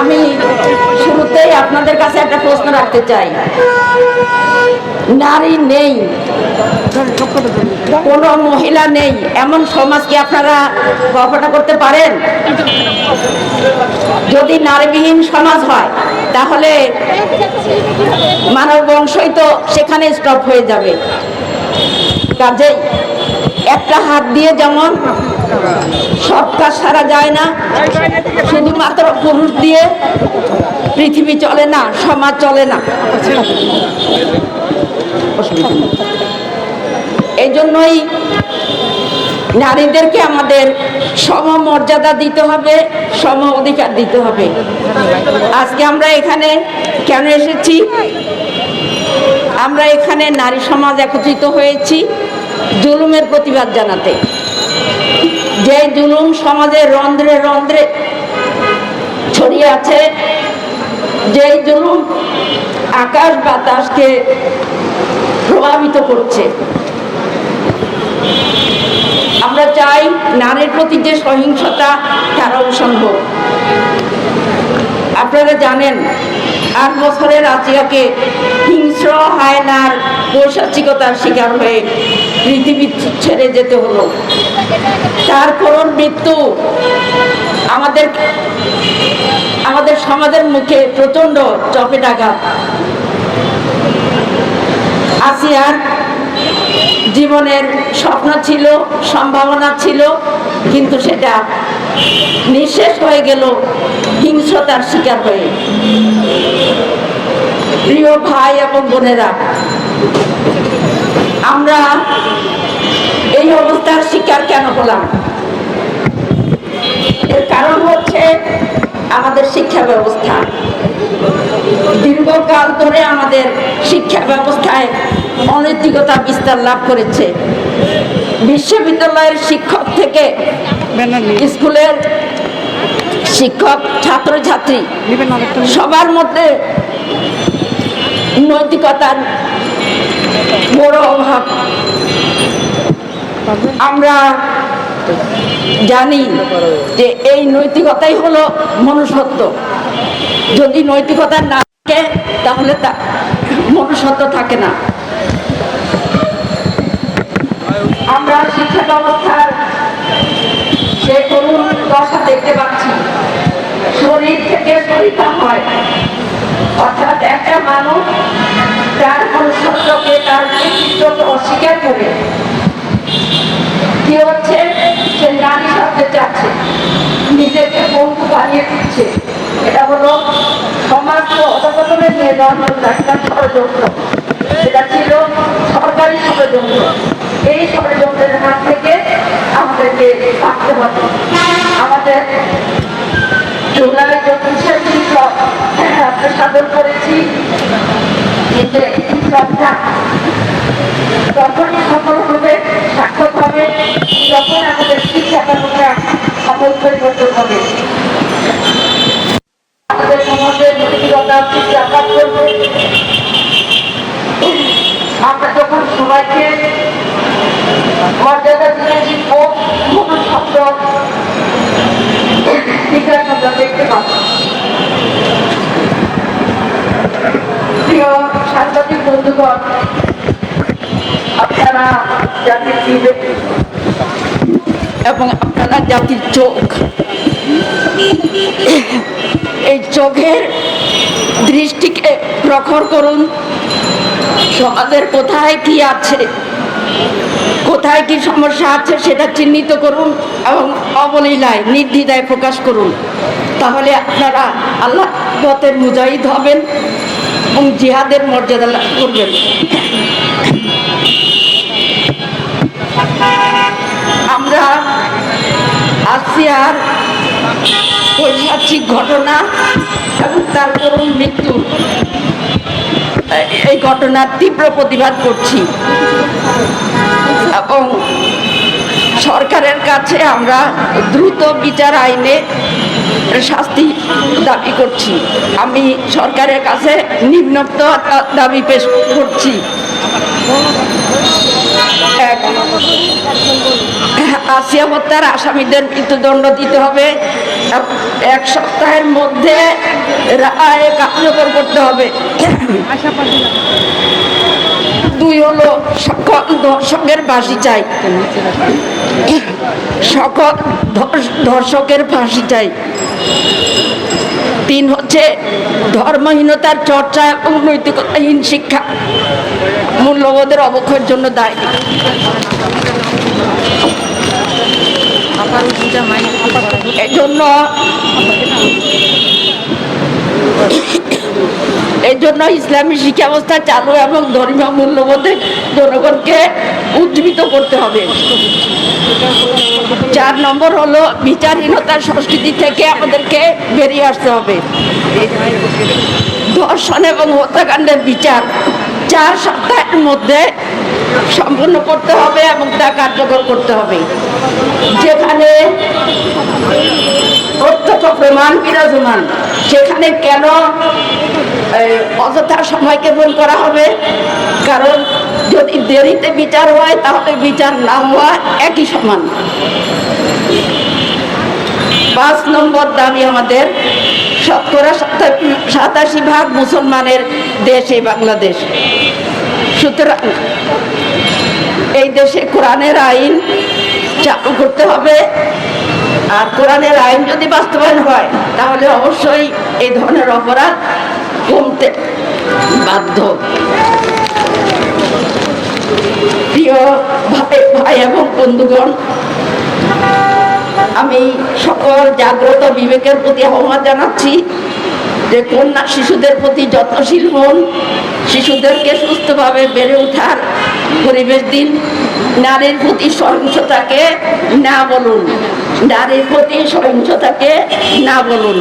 আমি শুরুতেই আপনাদের কাছে একটা প্রশ্ন রাখতে চাই। নারী নেই, কোনো মহিলা নেই, এমন সমাজ কি আপনারা কল্পনা করতে পারেন? যদি নারীবিহীন সমাজ হয়, তাহলে মানব বংশই তো সেখানে স্টপ হয়ে যাবে। কাজেই একটা হাত দিয়ে যেমন সব কাজ সারা যায় না, শুধুমাত্র পুরুষ দিয়ে পৃথিবী চলে না, সমাজ চলে না। এই জন্যই নারীদেরকে আমাদের সম মর্যাদা দিতে হবে, সম অধিকার দিতে হবে। আজকে আমরা এখানে কেন এসেছি? আমরা এখানে নারী সমাজ একত্রিত হয়েছি। জুলুমের প্রতিবাদ জানাতে। যে জুলুম সমাজের রন্ধ্রে রন্ধ্রে ছড়িয়ে আছে যেই জুলুম আকাশ বাতাসকে প্রভাবিত করছে। আমরা চাই নারীর প্রতি যে সহিংসতা, তার অবসান হোক। আপনারা জানেন, আট বছরের আচিয়াকে হিংস্র হায়নার বৈশাচিকতার শিকার হয়ে পৃথিবী ছেড়ে যেতে হলো। তার করুণ মৃত্যু আমাদের আমাদের সমাজের মুখে প্রচণ্ড চপেটাঘাত আসিয়ার জীবনের স্বপ্ন ছিল, সম্ভাবনা ছিল, কিন্তু সেটা নিঃশেষ হয়ে গেল হিংস্রতার শিকার হয়ে। প্রিয় ভাই এবং বোনেরা আমরা এই অবস্থার শিকার কেন হলাম? এর কারণ হচ্ছে আমাদের শিক্ষা ব্যবস্থা। দীর্ঘকাল ধরে আমাদের শিক্ষা ব্যবস্থায় অনৈতিকতা বিস্তার লাভ করেছে। বিশ্ববিদ্যালয়ের শিক্ষক থেকে স্কুলের শিক্ষক ছাত্রছাত্রী সবার মধ্যে নৈতিকতার বড় অভাব। আমরা জানি যে এই নৈতিকতাই হলো মনুষ্যত্ব। যদি নৈতিকতা না থাকে, তাহলে তা মনুষ্যত্ব থাকে না। আমরা শিক্ষা ব্যবস্থার সে করুণ দশা দেখতে পাচ্ছি। শরীর থেকে পরীক্ষা হয়। অর্থাৎ একটা মানুষ তার মনুষ্যত্বকে ব্যক্তিত্বকে অস্বীকার করে কি হচ্ছে? সে নারী শব্দে চাচ্ছে নিজেকে বন্ধু বানিয়ে দিচ্ছে। এটা হলো নিয়ে ষড়যন্ত্র। সেটা ছিল সরকারি ষড়যন্ত্র। এই ষড়যন্ত্রের হাত থেকে আমাদেরকে বাঁচতে হবে। আমাদের সাধন করেছি। সফল হবে সার্থক হবে যখন আমাদের শিক্ষা সফল পরিবর্তন হবে আমাদের সমাজের নৈতিকতা, শিক্ষা করবে। আমরা যখন সবাইকে মর্যাদা দিয়ে শিখব, কোনো শব্দ বিকাশ আমরা দেখতে পাবো। প্রিয় সাংবাদিক বন্ধুগণ এবং আপনারা জাতির চোখ এই চোখের দৃষ্টিকে প্রখর করুন সমাজের কোথায় কি আছে কোথায় কি সমস্যা আছে সেটা চিহ্নিত করুন এবং অবলীলায় নির্দ্বিধায় প্রকাশ করুন তাহলে আপনারা আল্লাহ মুজাহিদ হবেন এবং জিহাদের মর্যাদা লাভ করবেন আমরা আসিয়ার ঐতিহাসিক ঘটনা এবং তার করুণ মৃত্যু। এই ঘটনার তীব্র প্রতিবাদ করছি। এবং সরকারের কাছে আমরা দ্রুত বিচার আইনে শাস্তি দাবি করছি। আমি সরকারের কাছে নিম্নোক্ত দাবি পেশ করছি। আসিয়া হত্যার আসামিদের মৃত্যুদণ্ড দিতে হবে। এক সপ্তাহের মধ্যে রায় কার্যকর করতে হবে। দুই হলো সকল ধর্ষকের ফাঁসি চাই। সকল ধর্ষকের ফাঁসি চাই। তিন হচ্ছে ধর্মহীনতার চর্চা এবং নৈতিকতাহীন শিক্ষা মূল্যবোধের অবক্ষয়ের জন্য দায়ী। এই জন্য ইসলামী শিক্ষা ব্যবস্থা চালু এবং ধর্মীয় মূল্যবোধে জনগণকে উজ্জীবিত করতে হবে। চার নম্বর হলো বিচারহীনতার সংস্কৃতি থেকে আমাদেরকে বেরিয়ে আসতে হবে। ধর্ষণ এবং হত্যাকাণ্ডের বিচার চার সপ্তাহের মধ্যে সম্পন্ন করতে হবে এবং তা কার্যকর করতে হবে। যেখানে প্রত্যক্ষ প্রমাণ, বিরাজমান, সেখানে কেন অযথা সময়কে ক্ষেপণ করা হবে। কারণ যদি দেরিতে বিচার হয়, তাহলে বিচার না হওয়া একই সমান। পাঁচ নম্বর দাবি আমাদের, শতকরা সাতা- সাতাশি ভাগ মুসলমানের দেশ এই বাংলাদেশ। সুতরাং এই দেশে কোরআনের আইন চালু করতে হবে। আর কোরআনের আইন যদি বাস্তবায়ন হয়, তাহলে অবশ্যই এই ধরনের অপরাধ কমতে বাধ্য। প্রিয় ভাই ভাই এবং বন্ধুগণ, আমি সকল জাগ্রত বিবেকের প্রতি আহ্বান জানাচ্ছি যে কন্যা শিশুদের প্রতি যত্নশীল হন, শিশুদেরকে সুস্থভাবে বেড়ে ওঠার পরিবেশ দিন। নারীর প্রতি সহিংসতাকে না বলুন, নারীর প্রতি সহিংসতাকে না বলুন।